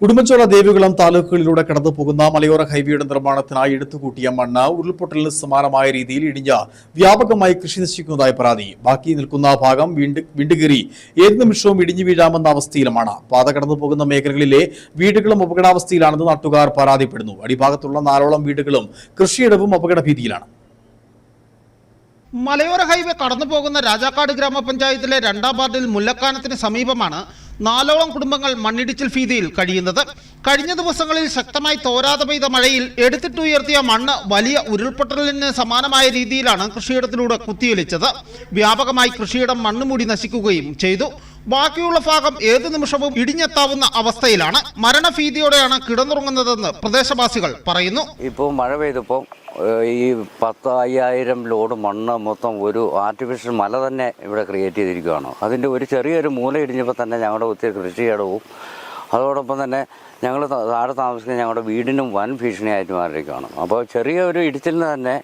ഉടുമ്പൻചോല ദേവികുളം താലൂക്കുകളിലൂടെ കടന്നു പോകുന്ന മലയോര ഹൈവേയുടെ നിർമ്മാണത്തിനായി എടുത്തുകൂട്ടിയ മണ്ണ് ഉരുൾപൊട്ടലിന് സമാനമായ രീതിയിൽ ഇടിഞ്ഞ് വ്യാപകമായി കൃഷി നശിക്കുന്നതായി പരാതി. ബാക്കി നിൽക്കുന്ന ഭാഗം വീണ്ട് വിണ്ടുകീറി ഏത് നിമിഷവും ഇടിഞ്ഞു വീഴാമെന്ന അവസ്ഥയിലുമാണ്. പാത കടന്നു പോകുന്ന മേഖലകളിലെ വീടുകളും അപകടാവസ്ഥയിലാണെന്ന് നാട്ടുകാർ പരാതിപ്പെടുന്നു. അടിഭാഗത്തുള്ള നാലോളം വീടുകളും കൃഷിയിടവും അപകട ഭീതിയിലാണ് മലയോര ഹൈവേ കടന്നു പോകുന്ന രാജാക്കാട് ഗ്രാമപഞ്ചായത്തിലെ രണ്ടാം വാർഡിൽ മുല്ലക്കാനത്തിന് സമീപമാണ് നാലോളം കുടുംബങ്ങൾ മണ്ണിടിച്ചിൽ ഭീതിയിൽ കഴിയുന്നത്. കഴിഞ്ഞ ദിവസങ്ങളിൽ ശക്തമായി തോരാതെ പെയ്ത മഴയിൽ എടുത്തിട്ടുയർത്തിയ മണ്ണ് വലിയ ഉരുൾപൊട്ടലിന് സമാനമായ രീതിയിലാണ് കൃഷിയിടത്തിലൂടെ കുത്തിയൊലിച്ചത്. വ്യാപകമായി കൃഷിയിടം മണ്ണ് മുടി നശിക്കുകയും ചെയ്തു. ബാക്കിയുള്ള ഭാഗം ഏതു നിമിഷവും ഇടിഞ്ഞെത്താവുന്ന അവസ്ഥയിലാണ്. മരണഭീതിയോടെയാണ് കിടന്നുറങ്ങുന്നതെന്ന് പ്രദേശവാസികൾ പറയുന്നു. ഇപ്പോൾ മഴ പെയ്തപ്പോൾ ഈ പത്ത് അയ്യായിരം ലോഡ് മണ്ണ് മൊത്തം ഒരു ആർട്ടിഫിഷ്യൽ മല തന്നെ ഇവിടെ ക്രിയേറ്റ് ചെയ്തിരിക്കുകയാണ്. അതിന്റെ ഒരു ചെറിയൊരു മൂല ഇടിഞ്ഞപ്പോൾ തന്നെ ഞങ്ങളുടെ ഒത്തിരി കൃഷിയിടവും അതോടൊപ്പം തന്നെ ഞങ്ങൾ താഴെ താമസിക്കുന്ന ഞങ്ങളുടെ വീടിനും വൻ ഭീഷണിയായിട്ട് മാറിയിരിക്കുകയാണ്. അപ്പോൾ ചെറിയ ഒരു ഇടിച്ചിലിന് തന്നെ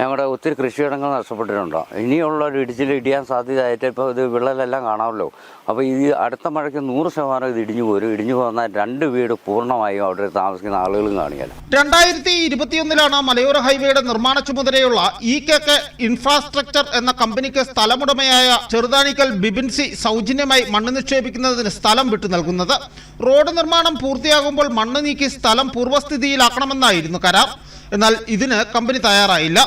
ഞങ്ങളുടെ ഒത്തിരി കൃഷിയിടങ്ങൾ നഷ്ടപ്പെട്ടിട്ടുണ്ടോ. ഇനിയുള്ള ഒരു ഇടിച്ചിൽ ഇടിയാൻ സാധ്യതയായിട്ട് ഇപ്പോൾ ഇത് വിള്ളലെല്ലാം കാണാമല്ലോ. അപ്പോൾ ഈ അടുത്ത മഴയ്ക്ക് നൂറ് ശതമാനം ഇത് ഇടിഞ്ഞു പോരും. ഇടിഞ്ഞു പോകുന്ന രണ്ട് വീട് പൂർണമായും അവിടെ താമസിക്കുന്ന ആളുകളും കാണിയാൽ രണ്ടായിരത്തി ഇരുപത്തിയൊന്നിലാണ് മലയോര ഹൈവേയുടെ നിർമ്മാണ ചുമതലയുള്ള ഇ കെ കെ ഇൻഫ്രാസ്ട്രക്ചർ എന്ന കമ്പനിക്ക് സ്ഥലമുടമയായ ചെറുതാണിക്കൽ ബിബിൻസി സൗജന്യമായി മണ്ണ് നിക്ഷേപിക്കുന്നതിന് സ്ഥലം വിട്ടു നൽകുന്നത്. റോഡ് നിർമ്മാണം പൂർത്തിയാകുമ്പോൾ മണ്ണ് നീക്കി സ്ഥലം പൂർവസ്ഥിതിയിലാക്കണമെന്നായിരുന്നു കരാർ. എന്നാൽ ഇതിന് കമ്പനി തയ്യാറായില്ല.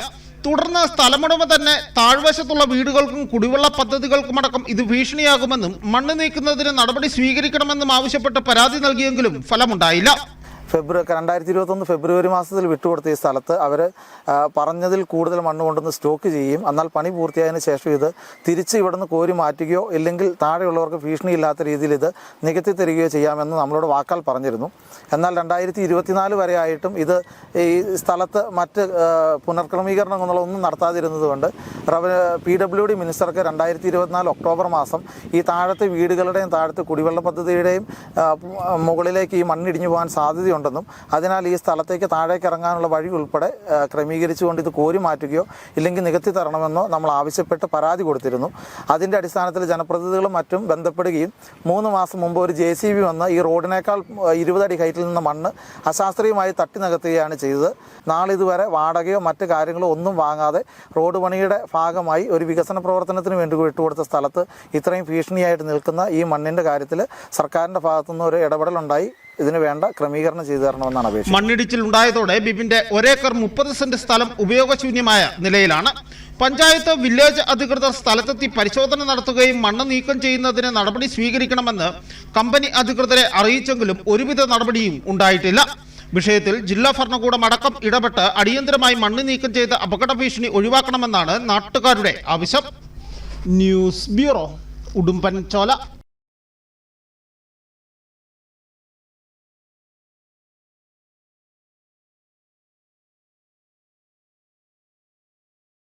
തുടർന്ന് സ്ഥലമുടമ തന്നെ താഴ്വശത്തുള്ള വീടുകൾക്കും കുടിവെള്ള പദ്ധതികൾക്കുമടക്കം ഇത് ഭീഷണിയാകുമെന്നും മണ്ണ് നീക്കുന്നതിന് നടപടി സ്വീകരിക്കണമെന്നും ആവശ്യപ്പെട്ട് പരാതി നൽകിയെങ്കിലും ഫലമുണ്ടായില്ല. ഫെബ്രുവരി രണ്ടായിരത്തി ഇരുപത്തൊന്ന് ഫെബ്രുവരി മാസത്തിൽ വിട്ടുകൊടുത്ത ഈ സ്ഥലത്ത് അവർ പറഞ്ഞതിൽ കൂടുതൽ മണ്ണ് കൊണ്ടുവന്ന് സ്റ്റോക്ക് ചെയ്യും എന്നാൽ പണി പൂർത്തിയായതിനു ശേഷം ഇത് തിരിച്ച് ഇവിടുന്ന് കോരി മാറ്റുകയോ ഇല്ലെങ്കിൽ താഴെയുള്ളവർക്ക് ഭീഷണിയില്ലാത്ത രീതിയിൽ ഇത് നികത്തി തരികയോ ചെയ്യാമെന്ന് നമ്മളോട് വാക്കാൽ പറഞ്ഞിരുന്നു. എന്നാൽ രണ്ടായിരത്തി ഇരുപത്തിനാല് വരെ ആയിട്ടും ഇത് ഈ സ്ഥലത്ത് മറ്റ് പുനർക്രമീകരണം എന്നുള്ള ഒന്നും നടത്താതിരുന്നത് കൊണ്ട് പി ഡബ്ല്യു ഡി മിനിസ്റ്റർക്ക് രണ്ടായിരത്തി ഇരുപത്തിനാല് ഒക്ടോബർ മാസം ഈ താഴത്തെ വീടുകളുടെയും താഴത്തെ കുടിവെള്ള പദ്ധതിയുടെയും മുകളിലേക്ക് ഈ മണ്ണിടിഞ്ഞു പോകാൻ സാധ്യതയുണ്ടെന്നും അതിനാൽ ഈ സ്ഥലത്തേക്ക് താഴേക്ക് ഇറങ്ങാനുള്ള വഴി ഉൾപ്പെടെ ക്രമീകരിച്ചുകൊണ്ട് ഇത് കോരി മാറ്റുകയോ ഇല്ലെങ്കിൽ നികത്തി തരണമെന്നോ നമ്മൾ ആവശ്യപ്പെട്ട് പരാതി കൊടുത്തിരുന്നു. അതിന്റെ അടിസ്ഥാനത്തിൽ ജനപ്രതിനിധികളും മറ്റും ബന്ധപ്പെടുകയും മൂന്ന് മാസം മുമ്പ് ഒരു ജെ സി ബി വന്ന് ഈ റോഡിനേക്കാൾ ഇരുപതടി ഹൈറ്റിൽ നിന്ന് മണ്ണ് അശാസ്ത്രീയമായി തട്ടി നികത്തുകയാണ് ചെയ്തത്. നാളിതുവരെ വാടകയോ മറ്റ് കാര്യങ്ങളോ ഒന്നും വാങ്ങാതെ റോഡ് പണിയുടെ ഭാഗമായി ഒരു വികസന പ്രവർത്തനത്തിന് വേണ്ടി വിട്ടുകൊടുത്ത സ്ഥലത്ത് ഇത്രയും ഭീഷണിയായിട്ട് നിൽക്കുന്ന ഈ മണ്ണിന്റെ കാര്യത്തിൽ സർക്കാരിന്റെ ഭാഗത്തുനിന്ന് ഒരു ഇടപെടലുണ്ടായി. ഇതിന് വേണ്ട ക്രമീകരണം ചെയ്തു തരണമെന്നാണ് അപേക്ഷ. മണ്ണിടിച്ചിൽ ഉണ്ടായതോടെ ബിബിന്റെ ഒരേക്കർ മുപ്പത് സെന്റ് സ്ഥലം ഉപയോഗശൂന്യമായ നിലയിലാണ്. പഞ്ചായത്ത് വില്ലേജ് അധികൃതർ സ്ഥലത്തെത്തി പരിശോധന നടത്തുകയും മണ്ണ് നീക്കം ചെയ്യുന്നതിന് നടപടി സ്വീകരിക്കണമെന്ന് കമ്പനി അധികൃതരെ അറിയിച്ചെങ്കിലും ഒരുവിധ നടപടിയും ഉണ്ടായിട്ടില്ല. വിഷയത്തിൽ ജില്ലാ ഭരണകൂടം അടക്കം ഇടപെട്ട് അടിയന്തരമായി മണ്ണ് നീക്കം ചെയ്ത് അപകട ഭീഷണി ഒഴിവാക്കണമെന്നാണ് നാട്ടുകാരുടെ ആവശ്യം. News bureau Udumbanchola.